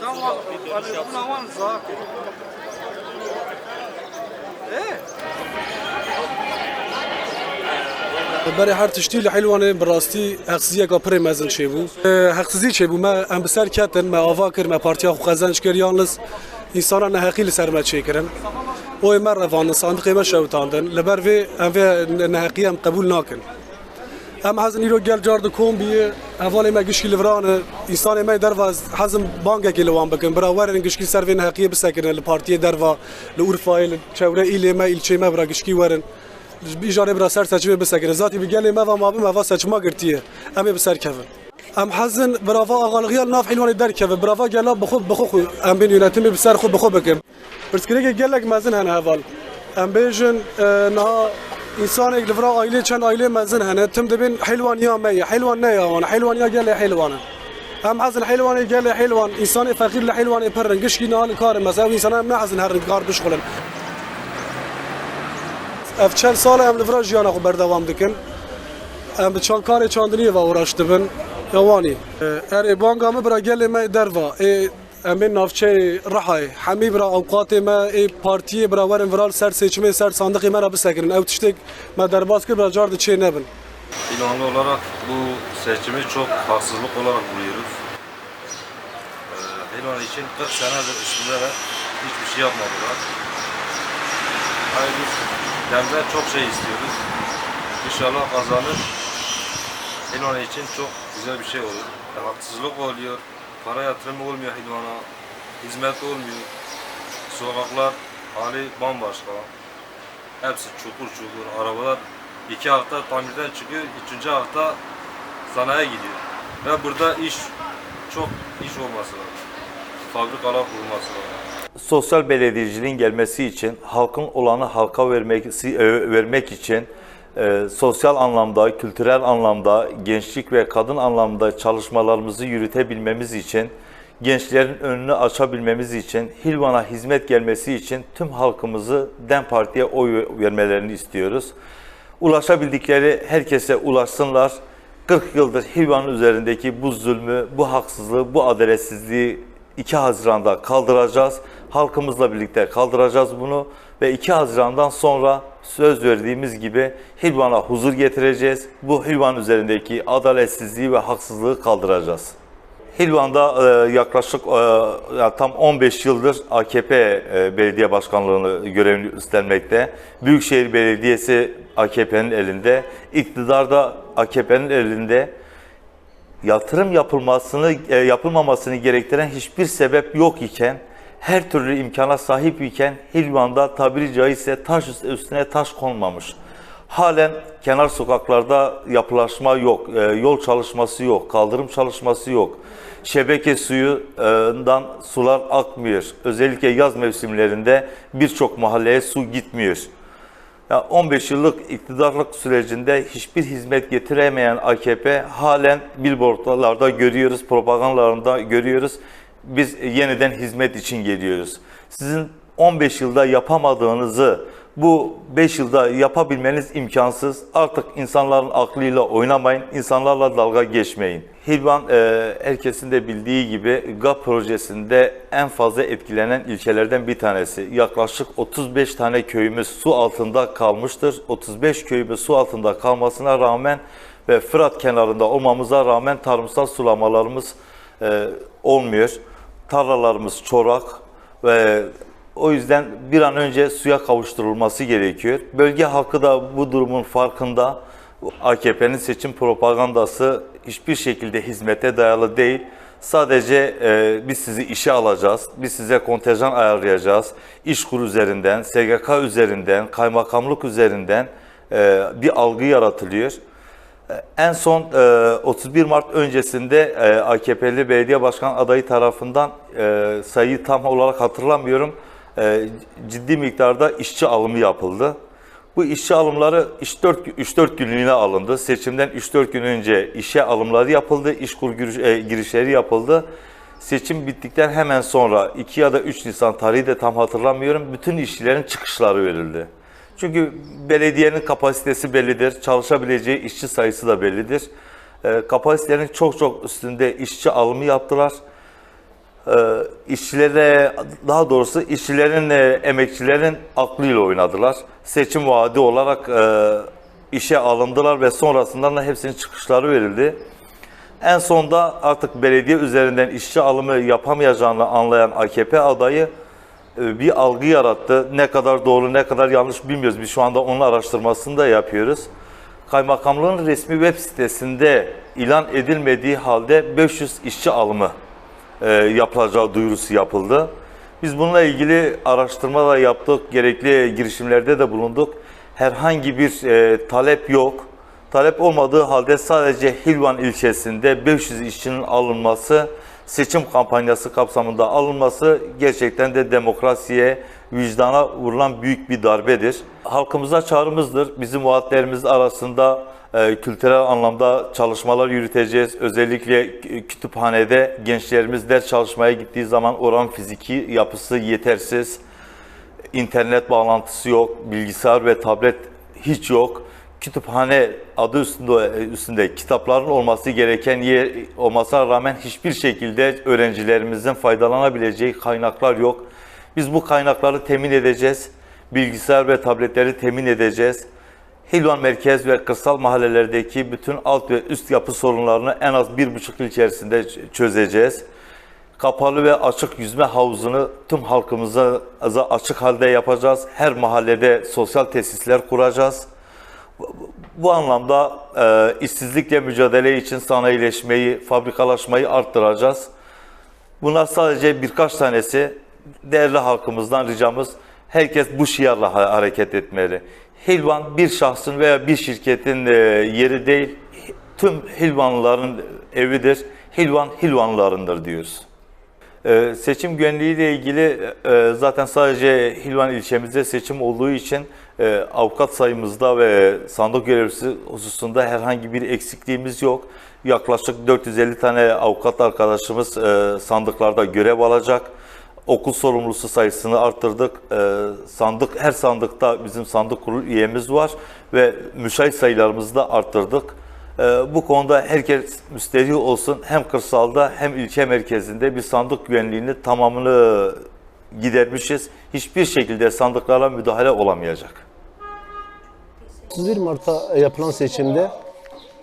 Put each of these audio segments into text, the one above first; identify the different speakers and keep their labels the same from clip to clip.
Speaker 1: Tamam,
Speaker 2: Bir dönüş
Speaker 1: hani
Speaker 2: yapsın.
Speaker 1: buna var zaten. Ee? برای هر تشتی لحیلوانه براستی حقسیه که پره مزن چه بو حقسیزی چه بو ما ام بسر کتن ما آوا کر ما پارتیا خو خزانش کر یانلس انسان نه حقیل سر ما چه کرن او مر روان صندوق ما شوتاندن لبر و ام و نه حقیم قبول ناکن ام حزن ایرو گل جارد کوم بی اول ما گشکی لورانه انسان ما درواز حزم بانگه که لوان بکن برا ورن گشکی سر وین حقیه بسکن لپارتی دروا لورفایل چوره ایله ما ایلچه ما برا گشکی ورن بیجاره برا سر سچمه بسکن ذاتی بگلی ما و ما به ما سچما گرتیه امی بسر کفن ام حزن براوا اغالغیال ناف حلوان در کفه براوا گلا بخو بخو خو ام بین یونتمی بسر خو بخو بکم پرسکریگه گلک مزن هن اول ام بیجن نه إنسان یک لفرا عائله چند عائله مزن هنه. تم دبین حلوان یا می حلوان نه یا حلوان یا گله حلوانه. هم حزن حلوان گله حلوان. إنسان فقیر لحلوان پرن گشکی نال کار مثلا إنسان هم نه حزن هر کار بشغلن. اف چند سال ام لفرا جیانا خو بردوام دکن. ام چند کار چاندنی و اوراشت بن. یوانی. ار بانگا ما برا گله ما دروا ام بین نافچه رحای همی برا اوقات ما ای پارتی برا ورن ورال سر seçme سر صندوق ما را بسکرین او تشتک ما درباز کر برا جارد چه نبن
Speaker 3: İlhanlı olarak bu seçimi çok haksızlık olarak buluyoruz. Ee, İlhan için 40 senedir üstündeler. Hiçbir şey yapmadılar. Hayır biz demden çok şey istiyoruz. İnşallah kazanır. İlhan için çok güzel bir şey olur. E, haksızlık oluyor. Para yatırımı olmuyor İlhan'a. Hizmet olmuyor. Sokaklar hali bambaşka. Hepsi çukur çukur. Arabalar iki hafta tamirden çıkıyor, üçüncü hafta sanayiye gidiyor. Ve burada iş çok iş olması lazım. Fabrikalar kurulması lazım.
Speaker 4: sosyal belediyeciliğin gelmesi için, halkın olanı halka vermek, e, vermek için e, sosyal anlamda, kültürel anlamda, gençlik ve kadın anlamda çalışmalarımızı yürütebilmemiz için, gençlerin önünü açabilmemiz için, Hilvan'a hizmet gelmesi için tüm halkımızı DEM Parti'ye oy vermelerini istiyoruz. Ulaşabildikleri herkese ulaşsınlar. 40 yıldır Hilvan'ın üzerindeki bu zulmü, bu haksızlığı, bu adaletsizliği 2 Haziran'da kaldıracağız. Halkımızla birlikte kaldıracağız bunu ve 2 Haziran'dan sonra söz verdiğimiz gibi Hilvan'a huzur getireceğiz. Bu Hilvan üzerindeki adaletsizliği ve haksızlığı kaldıracağız. Hilvan'da e, yaklaşık e, tam 15 yıldır AKP e, belediye başkanlığını görevini üstlenmekte. Büyükşehir Belediyesi AKP'nin elinde, iktidar da AKP'nin elinde. Yatırım yapılmasını yapılmamasını gerektiren hiçbir sebep yok iken, her türlü imkana sahip iken Hilvan'da tabiri caizse taş üstüne taş konmamış. Halen kenar sokaklarda yapılaşma yok, e, yol çalışması yok, kaldırım çalışması yok. Şebeke suyundan sular akmıyor. Özellikle yaz mevsimlerinde birçok mahalleye su gitmiyor. Ya 15 yıllık iktidarlık sürecinde hiçbir hizmet getiremeyen AKP halen billboardlarda görüyoruz, propagandalarında görüyoruz. Biz yeniden hizmet için geliyoruz. Sizin 15 yılda yapamadığınızı bu 5 yılda yapabilmeniz imkansız. Artık insanların aklıyla oynamayın, insanlarla dalga geçmeyin. Hilvan e, herkesin de bildiği gibi GAP projesinde en fazla etkilenen ilçelerden bir tanesi. Yaklaşık 35 tane köyümüz su altında kalmıştır. 35 köyümüz su altında kalmasına rağmen ve Fırat kenarında olmamıza rağmen tarımsal sulamalarımız e, olmuyor. Tarlalarımız çorak ve o yüzden bir an önce suya kavuşturulması gerekiyor. Bölge halkı da bu durumun farkında. AKP'nin seçim propagandası hiçbir şekilde hizmete dayalı değil. Sadece e, biz sizi işe alacağız, biz size kontenjan ayarlayacağız. İşkur üzerinden, SGK üzerinden, kaymakamlık üzerinden e, bir algı yaratılıyor. En son e, 31 Mart öncesinde e, AKP'li belediye başkan adayı tarafından e, sayıyı tam olarak hatırlamıyorum. e, ciddi miktarda işçi alımı yapıldı. Bu işçi alımları 3-4 günlüğüne alındı. Seçimden 3-4 gün önce işe alımları yapıldı, giriş- e, girişleri yapıldı. Seçim bittikten hemen sonra 2 ya da 3 Nisan tarihi de tam hatırlamıyorum. Bütün işçilerin çıkışları verildi. Çünkü belediyenin kapasitesi bellidir, çalışabileceği işçi sayısı da bellidir. E, kapasitenin çok çok üstünde işçi alımı yaptılar. Ee, işçilere daha doğrusu işçilerin, e, emekçilerin aklıyla oynadılar. Seçim vaadi olarak e, işe alındılar ve sonrasında da hepsinin çıkışları verildi. En sonda artık belediye üzerinden işçi alımı yapamayacağını anlayan AKP adayı e, bir algı yarattı. Ne kadar doğru ne kadar yanlış bilmiyoruz. Biz şu anda onun araştırmasını da yapıyoruz. Kaymakamlığın resmi web sitesinde ilan edilmediği halde 500 işçi alımı e, yapılacağı duyurusu yapıldı. Biz bununla ilgili araştırma da yaptık, gerekli girişimlerde de bulunduk. Herhangi bir e, talep yok. Talep olmadığı halde sadece Hilvan ilçesinde 500 işçinin alınması, seçim kampanyası kapsamında alınması gerçekten de demokrasiye, vicdana vurulan büyük bir darbedir. Halkımıza çağrımızdır. Bizim vaatlerimiz arasında e, kültürel anlamda çalışmalar yürüteceğiz. Özellikle kütüphanede gençlerimiz ders çalışmaya gittiği zaman oran fiziki yapısı yetersiz internet bağlantısı yok, bilgisayar ve tablet hiç yok. Kütüphane adı üstünde, üstünde kitapların olması gereken yer olmasına rağmen hiçbir şekilde öğrencilerimizin faydalanabileceği kaynaklar yok. Biz bu kaynakları temin edeceğiz. Bilgisayar ve tabletleri temin edeceğiz. Hilvan merkez ve kırsal mahallelerdeki bütün alt ve üst yapı sorunlarını en az bir buçuk yıl içerisinde çözeceğiz kapalı ve açık yüzme havuzunu tüm halkımıza açık halde yapacağız. Her mahallede sosyal tesisler kuracağız. Bu anlamda e, işsizlikle mücadele için sanayileşmeyi, fabrikalaşmayı arttıracağız. Bunlar sadece birkaç tanesi. Değerli halkımızdan ricamız herkes bu şiarla ha- hareket etmeli. Hilvan bir şahsın veya bir şirketin e, yeri değil, tüm Hilvanlıların evidir. Hilvan Hilvanlılarındır diyoruz. Ee, seçim güvenliği ile ilgili e, zaten sadece Hilvan ilçemizde seçim olduğu için e, avukat sayımızda ve sandık görevlisi hususunda herhangi bir eksikliğimiz yok. Yaklaşık 450 tane avukat arkadaşımız e, sandıklarda görev alacak. Okul sorumlusu sayısını arttırdık. E, sandık her sandıkta bizim sandık kurulu üyemiz var ve müşahit sayılarımızı da arttırdık. Ee, bu konuda herkes müsterih olsun. Hem kırsalda hem ilçe merkezinde bir sandık güvenliğini tamamını gidermişiz. Hiçbir şekilde sandıklara müdahale olamayacak.
Speaker 2: 31 Mart'ta yapılan seçimde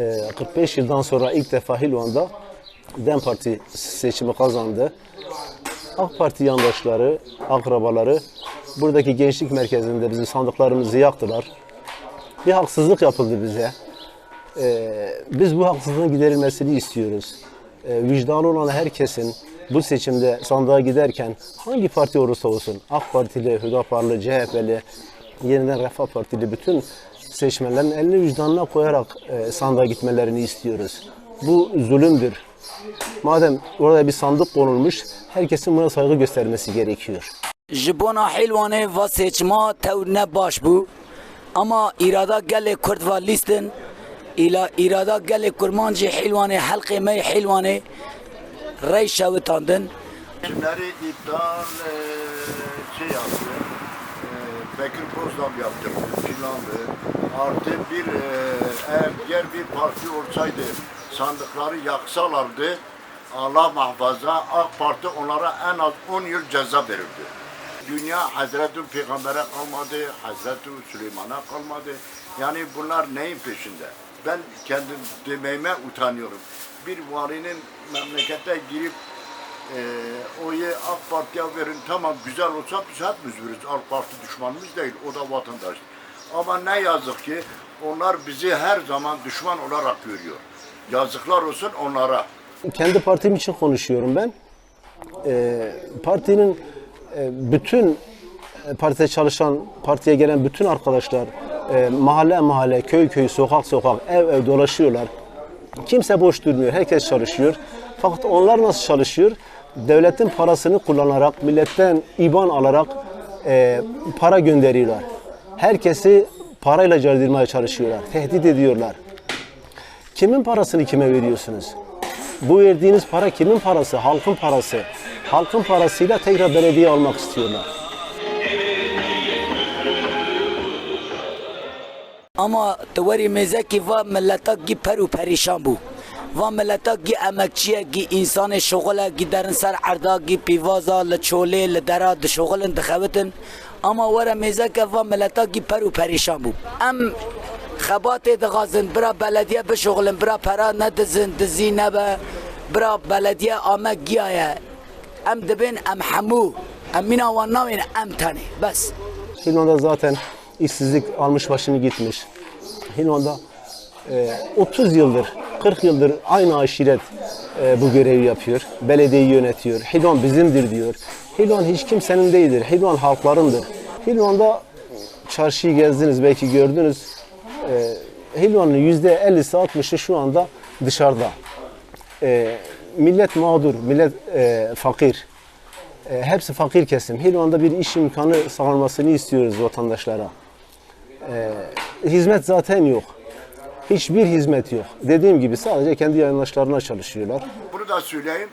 Speaker 2: e, 45 yıldan sonra ilk defa Hilvan'da DEM Parti seçimi kazandı. AK Parti yandaşları, akrabaları buradaki gençlik merkezinde bizim sandıklarımızı yaktılar. Bir haksızlık yapıldı bize. E, biz bu haksızlığın giderilmesini istiyoruz. E, vicdanı olan herkesin bu seçimde sandığa giderken hangi parti olursa olsun AK Partili, Hüdaparlı, CHP'li, yeniden Refah Partili bütün seçmenlerin elini vicdanına koyarak e, sandığa gitmelerini istiyoruz. Bu zulümdür. Madem orada bir sandık konulmuş, herkesin buna saygı göstermesi gerekiyor.
Speaker 5: ji bona hêlwanê va seçma tew ne baş bû ama îrada gelê Kurd va lîstin îla îrada gelê Kurman jî hêlwanê helqê me hêlwanê rey şewitandin
Speaker 6: Seçimleri iptal e, şey yaptı. E, Bekir Bozdam yaptı. Planlı. Artı bir e, eğer diğer bir parti olsaydı sandıkları yaksalardı Allah muhafaza AK Parti onlara en az 10 yıl ceza verirdi. Dünya Hazreti Peygamber'e kalmadı, Hazreti Süleyman'a kalmadı. Yani bunlar neyin peşinde? Ben kendim demeyime utanıyorum. Bir valinin memlekete girip ee, oyu AK Parti'ye verin tamam güzel olsa biz hepimiz veririz. AK Parti düşmanımız değil o da vatandaş. Ama ne yazık ki onlar bizi her zaman düşman olarak görüyor. Yazıklar olsun onlara.
Speaker 2: kendi partim için konuşuyorum ben. Ee, partinin e, bütün e, partide çalışan, partiye gelen bütün arkadaşlar e, mahalle mahalle, köy köy, sokak sokak, ev ev dolaşıyorlar. Kimse boş durmuyor, herkes çalışıyor. Fakat onlar nasıl çalışıyor? Devletin parasını kullanarak, milletten iban alarak e, para gönderiyorlar. Herkesi parayla cardırmaya çalışıyorlar, tehdit ediyorlar. Kimin parasını kime veriyorsunuz? Bu verdiğiniz para kimin parası? Halkın parası. Halkın parasıyla tekrar belediye almak istiyorlar.
Speaker 5: Ama te werî mêzekî va milleta gî per û perîşan bû و ملتا گی امکچیه گی انسان شغله گی درن سر عردا گی پیوازا لچوله لدرا د شغلن دخوتن. اما وره میزه که و ملتا گی پر و پریشان بو. ام خبات دغازن برا بلدیه بشغلن برا پرا ندزن دزی نبه برا بلدیه آمه گیایه ام دبین ام حمو. ام مینا و نامین ام تانی بس.
Speaker 2: Hilvan'da zaten işsizlik almış başını gitmiş. Hilvan'da e, 30 yıldır, 40 yıldır aynı aşiret e, bu görevi yapıyor. Belediyeyi yönetiyor. Hilvan bizimdir diyor. Hilvan hiç kimsenin değildir. Hilvan halklarındır. Hilvan'da çarşıyı gezdiniz belki gördünüz. E, yüzde 50'si 60'ı şu anda dışarıda. E, millet mağdur, millet e, fakir. E, hepsi fakir kesim. Hilvan'da bir iş imkanı sağlanmasını istiyoruz vatandaşlara. E, hizmet zaten yok. Hiçbir hizmet yok. Dediğim gibi sadece kendi yandaşlarına çalışıyorlar.
Speaker 6: Bunu da söyleyeyim.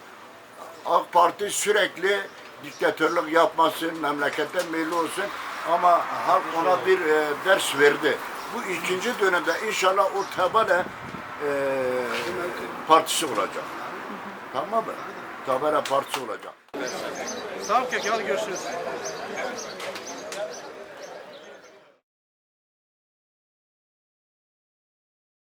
Speaker 6: AK Parti sürekli diktatörlük yapmasın, memleketten belli olsun ama halk ona bir e, ders verdi. Bu ikinci dönemde inşallah o Tabare e, partisi olacak. Tamam mı? Tabare partisi olacak.
Speaker 1: Tamam ki hadi görüşürüz.